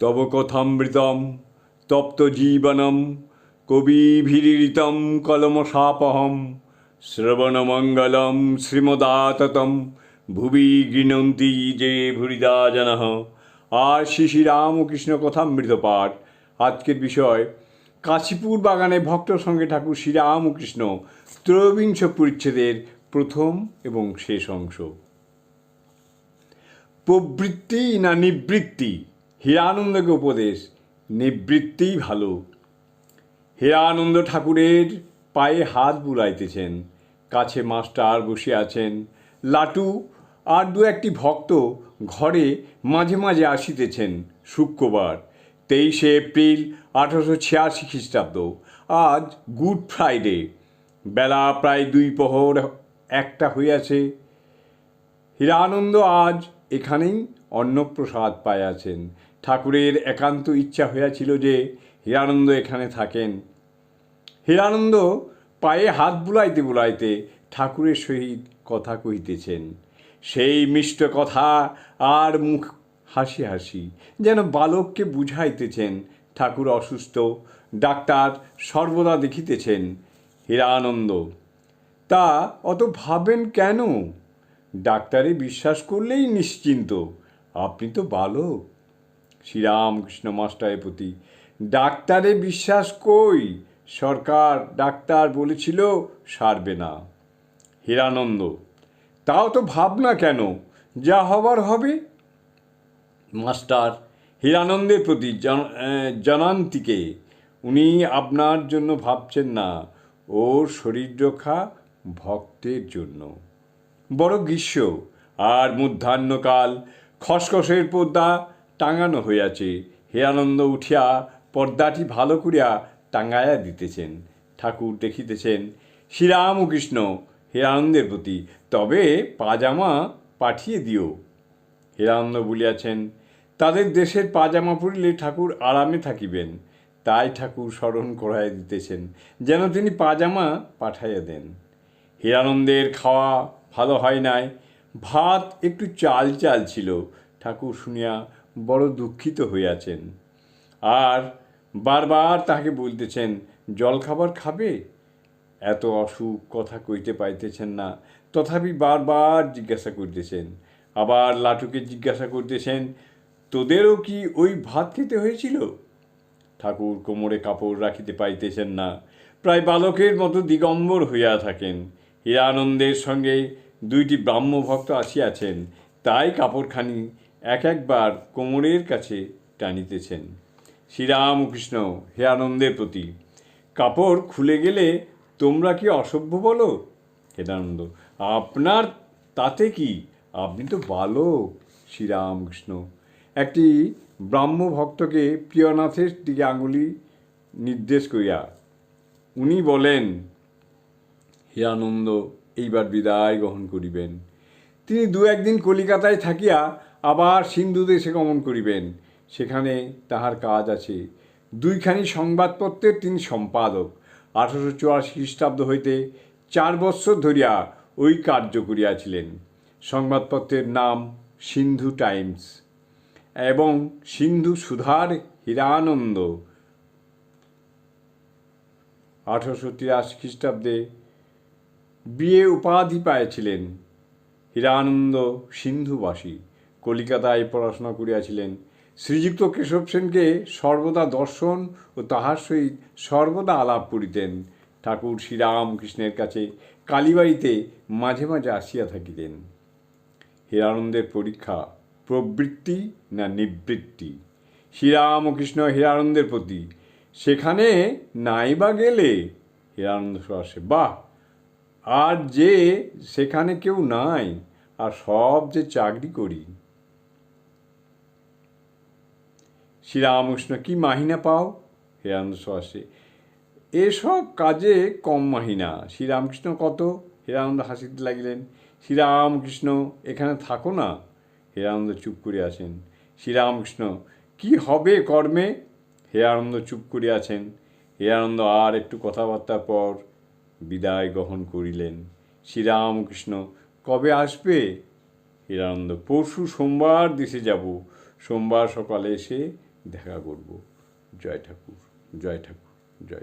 তব কথামৃতম তপ্ত জীবনম কবিভিরিতম কলমশাপহম শ্রবণমঙ্গলম শ্রীমদাততম ভুবি গৃণন্তি যে ভুরিদা জনঃ আর শ্রী শ্রী রামকৃষ্ণ কথামৃত পাঠ। আজকের বিষয়, কাশীপুর বাগানে ভক্ত সঙ্গে ঠাকুর শ্রীরামকৃষ্ণ ত্রয়োবিংশ পরিচ্ছেদের প্রথম এবং শেষ অংশ। প্রবৃত্তি না নিবৃত্তি? হীরানন্দকে উপদেশ নিবৃত্তিই ভালো। হীরানন্দ ঠাকুরের পায়ে হাত বুলাইতেছেন, কাছে মাস্টার বসে আছেন। লাটু আর দু একটি ভক্ত ঘরে মাঝে মাঝে আসিতেছেন শুক্রবার, তেইশে এপ্রিল আঠারোশো ছিয়াশি খ্রিস্টাব্দ, আজ গুড ফ্রাইডে। বেলা প্রায় দুই প্রহর একটা হইয়াছে। হীরানন্দ আজ এখানেই অন্নপ্রসাদ পাইয়াছেন। ঠাকুরের একান্ত ইচ্ছা হইয়াছিল যে হীরানন্দ এখানে থাকেন। হীরানন্দ পায়ে হাত বুলাইতে বুলাইতে ঠাকুরের সহিত কথা কহিতেছেন। সেই মিষ্ট কথা আর মুখ হাসি হাসি যেন বালককে বুঝাইতেছেন। ঠাকুর অসুস্থ, ডাক্তার সর্বদা দেখিতেছেন হীরানন্দ। তা অত ভাবেন কেন? ডাক্তারে বিশ্বাস করলেই নিশ্চিন্ত, আপনি তো বালক। শ্রীরামকৃষ্ণ মাস্টারের প্রতি। ডাক্তারে বিশ্বাস কই? সরকার ডাক্তার বলেছিল, সারবে না। হীরানন্দ, তাও তো ভাবনা কেন? যা হবার হবে। মাস্টার হীরানন্দের প্রতি জনান্তিকে, উনি আপনার জন্য ভাবছেন না। ওর শরীর রক্ষা ভক্তের জন্য। বড় গ্রীষ্ম আর মধ্যাহ্নকাল, খসখসের পর্দা টাঙানো হইয়াছে। হেয়ানন্দ উঠিয়া পর্দাটি ভালো করিয়া টাঙ্গাইয়া দিতেছেন। ঠাকুর দেখিতেছেন, শ্রীরামকৃষ্ণ হেরানন্দের প্রতি, তবে পাজামা পাঠিয়ে দিও। হিরানন্দ বলিয়াছেন, তাদের দেশের পাজামা পরিলে ঠাকুর আরামে থাকিবেন। তাই ঠাকুর স্মরণ করাইয়া দিতেছেন, যেন তিনি পাজামা পাঠাইয়া দেন। হীরানন্দের খাওয়া ভালো হয় নাই। ভাত একটু চাল চাল ছিল। ঠাকুর শুনিয়া বড় দুঃখিত হইয়াছেন। আর বারবার তাহাকে বলতেছেন, জলখাবার খাবে? এত অসুখ কথা কইতে পাইতেছেন না। তথাপি বারবার জিজ্ঞাসা করতেছেন। আবার লাটুকে জিজ্ঞাসা করতেছেন, তোদেরও কি ওই ভাত খেতে হয়েছিল? ঠাকুর কোমরে কাপড় রাখিতে পাইতেছেন না। প্রায় বালকের মতো দিগম্বর হইয়া থাকেন। হীরানন্দের সঙ্গে দুইটি ব্রাহ্মভক্ত আসিয়াছেন। তাই কাপড়খানি এক একবার কোমরের কাছে টানিতেছেন। শ্রীরামকৃষ্ণ, হে আনন্দের প্রতি, কাপড় খুলে গেলে তোমরা কি অসভ্য বলো? হেদানন্দ, আপনার তাতে কি? আপনি তো বালক, শ্রীরামকৃষ্ণ। একটি ব্রাহ্ম ভক্তকে প্রিয়নাথের দিকে আঙুলি নির্দেশ করিয়া উনি বলেন হিরানন্দ এইবার বিদায় গ্রহণ করিবেন। তিনি দু একদিন কলিকাতায় থাকিয়া আবার সিন্ধু দেশে গমন করিবেন। সেখানে তাহার কাজ আছে। দুইখানি সংবাদপত্রের তিনি সম্পাদক। আঠারোশো চুরাশি খ্রিস্টাব্দ হইতে চার বৎসর ধরিয়া ওই কার্য করিয়াছিলেন। সংবাদপত্রের নাম সিন্ধু টাইমস এবং সিন্ধু সুধার হীরানন্দ। আঠারোশো তিরাশি খ্রিস্টাব্দে বিয়ে উপাধি পাইয়াছিলেন হীরানন্দ সিন্ধুবাসী। কলিকাতায় পড়াশোনা করিয়াছিলেন। শ্রীযুক্ত কেশব সেনকে সর্বদা দর্শন ও তাহার সহিত সর্বদা আলাপ করিতেন। ঠাকুর শ্রীরামকৃষ্ণের কাছে কালীবাড়িতে মাঝে মাঝে আসিয়া থাকিতেন। হীরানন্দের পরীক্ষা প্রবৃত্তি না নিবৃত্তি? শ্রীরামকৃষ্ণ হীরানন্দের প্রতি। সেখানে নাই বা গেলে হীরানন্দ সরাসে বাহ, আর যে সেখানে কেউ নাই, আর সব যে চাকরি করি। শ্রীরামকৃষ্ণ কি মাহিনা পাও? হে আনন্দ সরাসে এসব কাজে কম মাহিনা। শ্রীরামকৃষ্ণ কত? হিরানন্দ হাসিতে লাগিলেন। শ্রীরামকৃষ্ণ, এখানে থাকো না। হিরানন্দ চুপ করে আছেন। শ্রীরামকৃষ্ণ, কি হবে কর্মে? হে আনন্দ চুপ করে আছেন। হে আনন্দ, আর একটু কথাবার্তার পর বিদায় গ্রহণ করিলেন। শ্রীরামকৃষ্ণ, কবে আসবে? হিরানন্দ পরশু সোমবার দেশে যাব। সোমবার সকালে এসে দেখা করব। জয় ঠাকুর জয় ঠাকুর জয়।